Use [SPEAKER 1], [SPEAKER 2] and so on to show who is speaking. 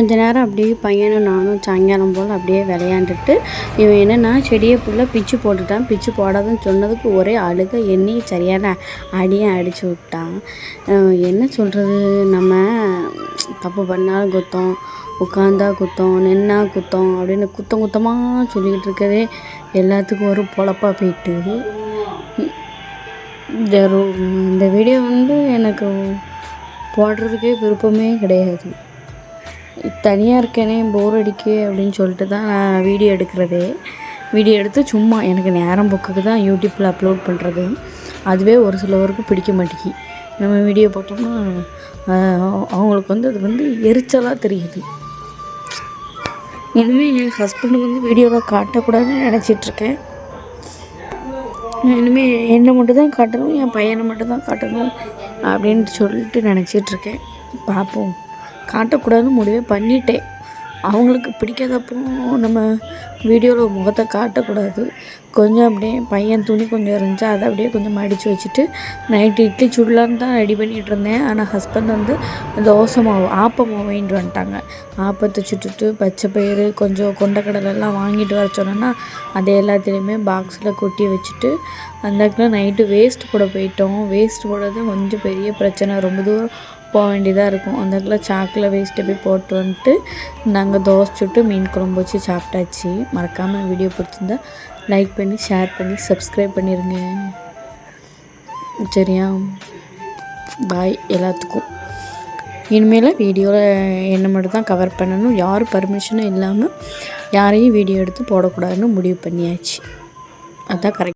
[SPEAKER 1] கொஞ்ச நேரம் அப்படியே பையனும் நானும் சாயங்காலம் போல் அப்படியே விளையாண்டுட்டு இவன் என்னென்னா செடியை ஃபுல்லாக பிச்சு போட்டுட்டான். பிச்சு போடாதுன்னு சொன்னதுக்கு ஒரே அழுக எண்ணி சரியான அடியை அடித்து விட்டான். என்ன சொல்கிறது நம்ம தப்பு பண்ணாலும் குத்தம் உட்காந்தா குத்தம் நின்னா குத்தம் அப்படின்னு குத்தம் குத்தமாக சொல்லிக்கிட்டு இருக்கதே எல்லாத்துக்கும் ஒரு பொழப்பா போயிட்டு. இந்த இந்த வீடியோ வந்து எனக்கு போடுறதுக்கே விருப்பமே கிடையாது. தனியாக இருக்கேனே போர் அடிக்கு அப்படின்னு சொல்லிட்டு தான் நான் வீடியோ எடுக்கிறதே. வீடியோ எடுத்து சும்மா எனக்கு நேரம் போக்குக்கு தான் யூடியூப்பில் அப்லோட் பண்ணுறது அதுவே ஒரு சிலவருக்கு பிடிக்க மாட்டேங்கி. நம்ம வீடியோ போட்டோம்னா அவங்களுக்கு வந்து அது வந்து எரிச்சலாக தெரியுது. இனிமேல் என் ஹஸ்பண்டுக்கு வந்து வீடியோவில் காட்டக்கூடாதுன்னு நினச்சிட்ருக்கேன் இனிமேல் என்னை மட்டும் தான் காட்டணும் என் பையனை மட்டும் தான் காட்டணும் அப்படின்ட்டு சொல்லிட்டு நினச்சிட்ருக்கேன் பார்ப்போம். காட்டக்கூடாதுன்னு முடிவே பண்ணிட்டேன். அவங்களுக்கு பிடிக்காதப்போ நம்ம வீடியோவில் முகத்தை காட்டக்கூடாது. கொஞ்சம் அப்படியே பையன் துணி கொஞ்சம் இருந்துச்சு அதை அப்படியே கொஞ்சம் மடித்து வச்சுட்டு நைட்டு இட்லி சுடலான்னு தான் ரெடி பண்ணிகிட்டு இருந்தேன். ஆனால் ஹஸ்பண்ட் வந்து தோசை மாவு ஆப்ப மாவு வாங்கிட்டு வந்துட்டாங்க. ஆப்பத்தை சுட்டுட்டு பச்சை பயிறு கொஞ்சம் கொண்டக்கடலெல்லாம் வாங்கிட்டு வர சொன்னேன்னா அதை எல்லாத்தையுமே பாக்ஸில் கொட்டி வச்சுட்டு அந்த நைட்டு வேஸ்ட் போட போயிட்டோம். வேஸ்ட் போடுறது கொஞ்சம் பெரிய பிரச்சனை. ரொம்ப தூரம் போக வேண்டியதாக இருக்கும். அந்த இடத்துல சாக்கில் வேஸ்ட்டை போய் போட்டு வந்துட்டு நாங்கள் தோசை சுட்டு மீன் குழம்பு வச்சு சாப்பிட்டாச்சு. மறக்காமல் வீடியோ பிடிச்சிருந்தா லைக் பண்ணி ஷேர் பண்ணி சப்ஸ்கிரைப் பண்ணிடுங்க சரியா? பாய் எல்லாத்துக்கும். இனிமேல் வீடியோவில் என்ன மட்டும் தான் கவர் பண்ணணும் யார் பர்மிஷனும் இல்லாமல் யாரையும் வீடியோ எடுத்து போடக்கூடாதுன்னு முடிவு பண்ணியாச்சு. அதுதான் கரெக்ட்